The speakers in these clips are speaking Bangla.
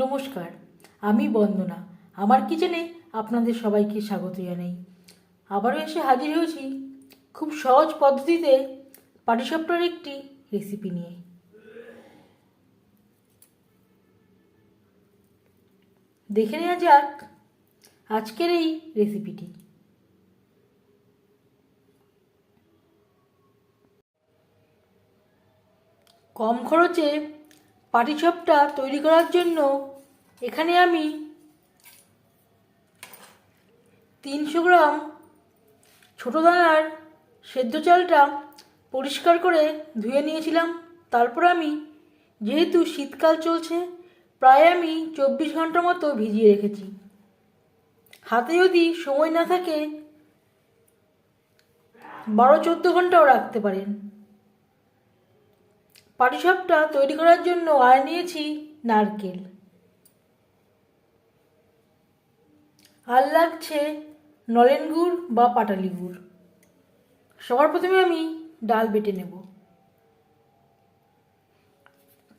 নমস্কার, আমি বন্দনা। আমার কিচেনে আপনাদের সবাইকে স্বাগত জানাই। আবারও এসে হাজির হয়েছি খুব সহজ পদ্ধতিতে পাটিসাপটার একটি রেসিপি নিয়ে। দেখে নেওয়া যাক আজকের এই রেসিপিটি কম খরচে পাটিসাপটা তৈরি করার জন্য এখানে আমি তিনশো গ্রাম ছোটো দানার সেদ্ধ চালটা পরিষ্কার করে ধুয়ে নিয়েছিলাম। তারপর আমি, যেহেতু শীতকাল চলছে, প্রায় আমি চব্বিশ ঘণ্টা মতো ভিজিয়ে রেখেছি। হাতে যদি সময় না থাকে, বারো চোদ্দ ঘন্টাও রাখতে পারেন। পাটিসাপটা তৈরি করার জন্য আর নিয়েছি নারকেল। আর লাগছে নলেন গুড় বা পাটালি গুড়। সবার প্রথমে আমি ডাল বেটে নেব।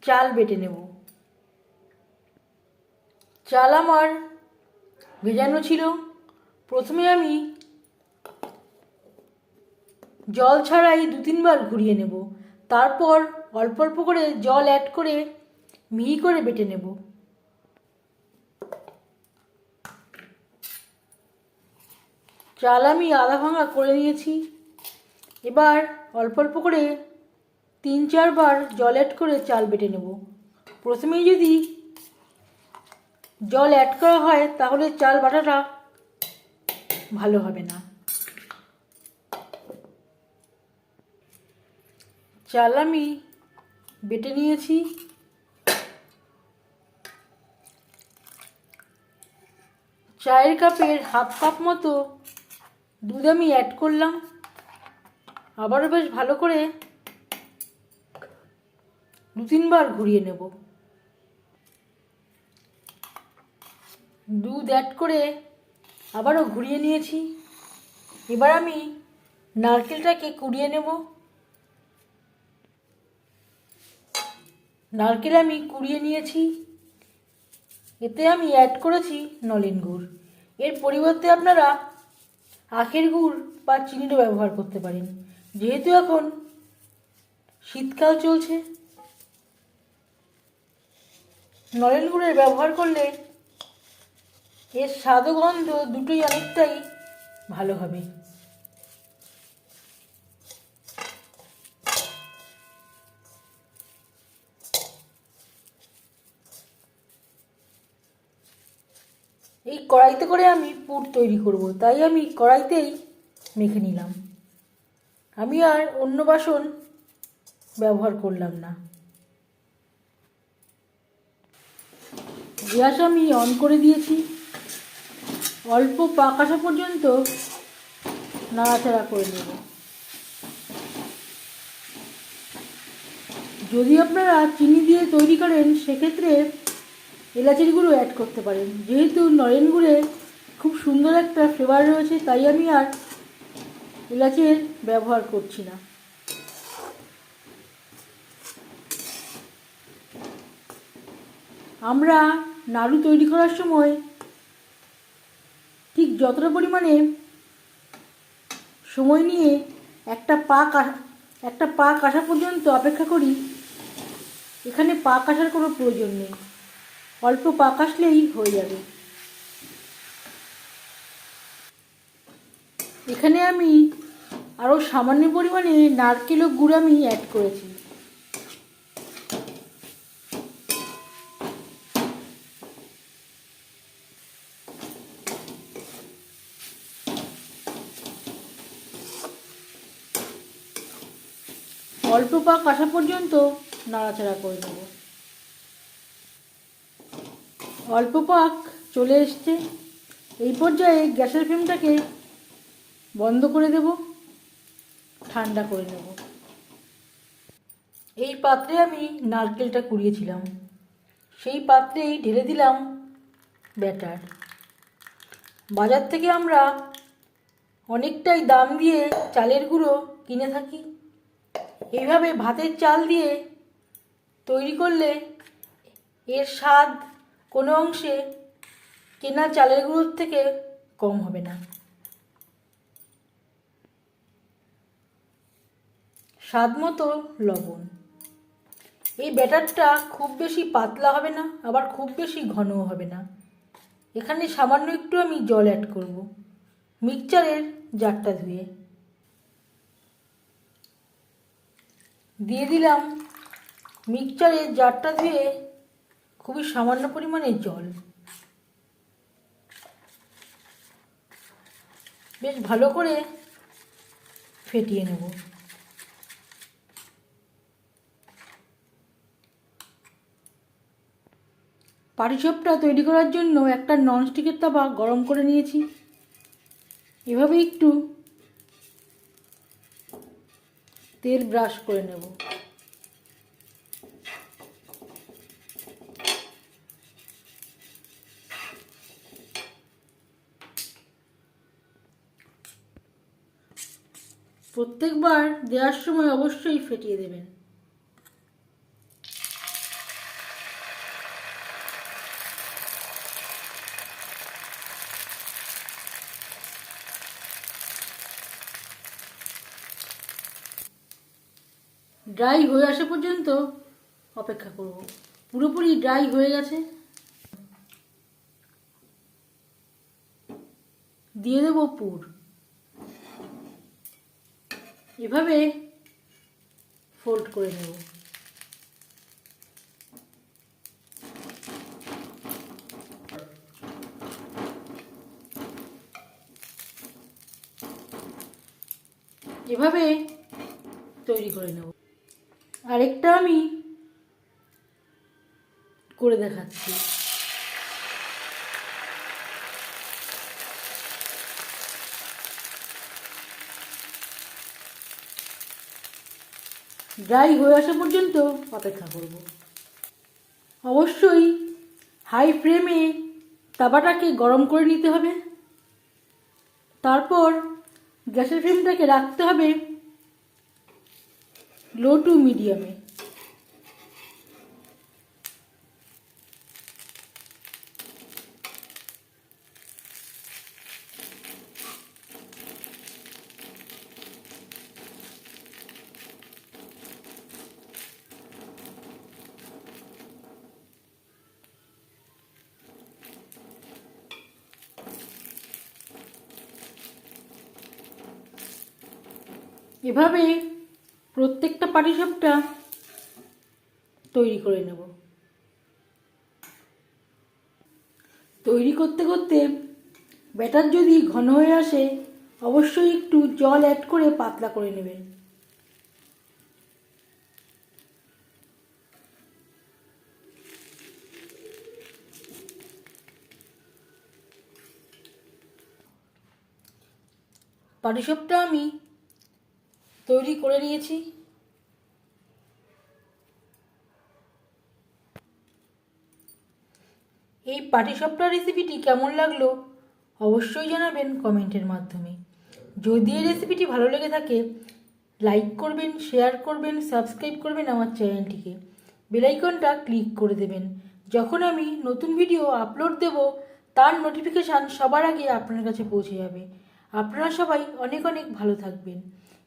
চাল বেটে নেব। চাল আমার ভেজানো ছিল। প্রথমে আমি জল ছাড়াই দু তিনবার ঘুরিয়ে নেব। তারপর অল্প অল্প করে জল অ্যাড করে মিহি করে বেটে নেব। চাল আমি আধা ভাঙা করে নিয়েছি। এবার অল্প অল্প করে তিন চারবার জল অ্যাড করে চাল বেটে নেব। প্রথমেই যদি জল অ্যাড করা হয় তাহলে চাল বাটাটা ভালো হবে না। চাল আমি বেটে নিয়েছি। চায়ের কাপের হাফ কাপ মতো দুধ আমি অ্যাড করলাম। আবারও বেশ ভালো করে দু তিনবার ঘুরিয়ে নেব। দুধ অ্যাড করে আবারও ঘুরিয়ে নিয়েছি। এবার আমি নারকেলটাকে কুড়িয়ে নেব। নারকেল আমি কুড়িয়ে নিয়েছি। এতে আমি অ্যাড করেছি নলেন গুড়। এর পরিবর্তে আপনারা আখের গুড় বা চিনিরও ব্যবহার করতে পারেন। যেহেতু এখন শীতকাল চলছে, নলেন গুড়ের ব্যবহার করলে এর স্বাদ গন্ধ দুটোই অনেকটাই ভালো হবে এই কড়াইতে করে আমি পুর তৈরি করব। তাই আমি কড়াইতেই মেখে নিলাম। আমি আর অন্য বাসন ব্যবহার করলাম না। গ্যাস আমি অন করে দিয়েছি। অল্প পাক আসা পর্যন্ত নাড়াচাড়া করে নেব। যদি আপনারা চিনি দিয়ে তৈরি করেন, সেক্ষেত্রে এলাচের গুঁড়ো অ্যাড করতে পারেন। যেহেতু নরেন গুড়ে খুব সুন্দর একটা ফ্লেভার রয়েছে, তাই আমি আর এলাচের ব্যবহার করছি না। আমরা নাড়ু তৈরি করার সময় ঠিক যতটা পরিমাণে সময় নিয়ে একটা পাক একটা পাক আসা পর্যন্ত অপেক্ষা করি, এখানে পাক আসার কোনো প্রয়োজন নেই। অল্প পাক আসলেই হয়ে যাবে। এখানে আমি আরও সামান্য পরিমাণে নারকেল ও গুড় আমি অ্যাড করেছি। অল্প পাক আসা পর্যন্ত নাড়াচাড়া করে নেব। অল্প পাক চলে এসছে। এই পর্যায়ে গ্যাসের ফ্লেমটাকে বন্ধ করে দেব, ঠান্ডা করে নেব। এই পাত্রে আমি নারকেলটা কুড়িয়েছিলাম। সেই পাত্রেই ঢেলে দিলাম ব্যাটার। বাজার থেকে আমরা অনেকটাই দাম দিয়ে চালের গুঁড়ো কিনে থাকি। এইভাবে ভাতের চাল দিয়ে তৈরি করলে এর স্বাদ কোনো অংশে কেনা চালের গুঁড়োর থেকে কম হবে না। স্বাদ মতো লবণ। এই ব্যাটারটা খুব বেশি পাতলা হবে না, আবার খুব বেশি ঘনও হবে না। এখানে সামান্য একটু আমি জল অ্যাড করব। মিক্সচারের জারটা ধুয়ে। দিয়ে দিলাম মিক্সচারের জারটা ধুয়ে খুবই সামান্য পরিমাণে জল। বেশ ভালো করে ফেটিয়ে নেব। পাটিসাপটা তৈরি করার জন্য একটা ননস্টিকের তাওয়া গরম করে নিয়েছি। এভাবে একটু তেল ব্রাশ করে নেব। প্রত্যেকবার দেওয়ার সময় অবশ্যই ফেটিয়ে দেবেন। ড্রাই হয়ে আসা পর্যন্ত অপেক্ষা করব। পুরোপুরি ড্রাই হয়ে গেছে। দিয়ে দেব পুর। এভাবে ফোল্ড করে নেব। এভাবে তৈরি করে নেব। আরেকটা আমি করে দেখাচ্ছি। ড্রাই হয়ে আসা পর্যন্ত অপেক্ষা করব। অবশ্যই হাই ফ্লেমে তাবাটাকে গরম করে নিতে হবে। তারপর গ্যাসের ফ্লেমটাকে রাখতে হবে লো টু মিডিয়ামে। এভাবে প্রত্যেকটা পাটিসাপটা তৈরি করে নেব। তৈরি করতে করতে ব্যাটার যদি ঘন হয়ে আসে, অবশ্যই একটু জল অ্যাড করে পাতলা করে নেবেন। পাটিসাপটা আমি তৈরি করে নিয়েছি। এই পাটিসাপটা রেসিপিটি কেমন লাগল অবশ্যই জানাবেন কমেন্টের মাধ্যমে। যদি এই রেসিপিটি ভালো লেগে থাকে লাইক করবেন শেয়ার করবেন সাবস্ক্রাইব করবেন আমার চ্যানেলটিকে বেলাইকনটা ক্লিক করে দেবেন। যখন আমি নতুন ভিডিও আপলোড দেব, তার নোটিফিকেশান সবার আগে আপনার কাছে পৌঁছে যাবে। আপনারা সবাই অনেক অনেক ভালো থাকবেন।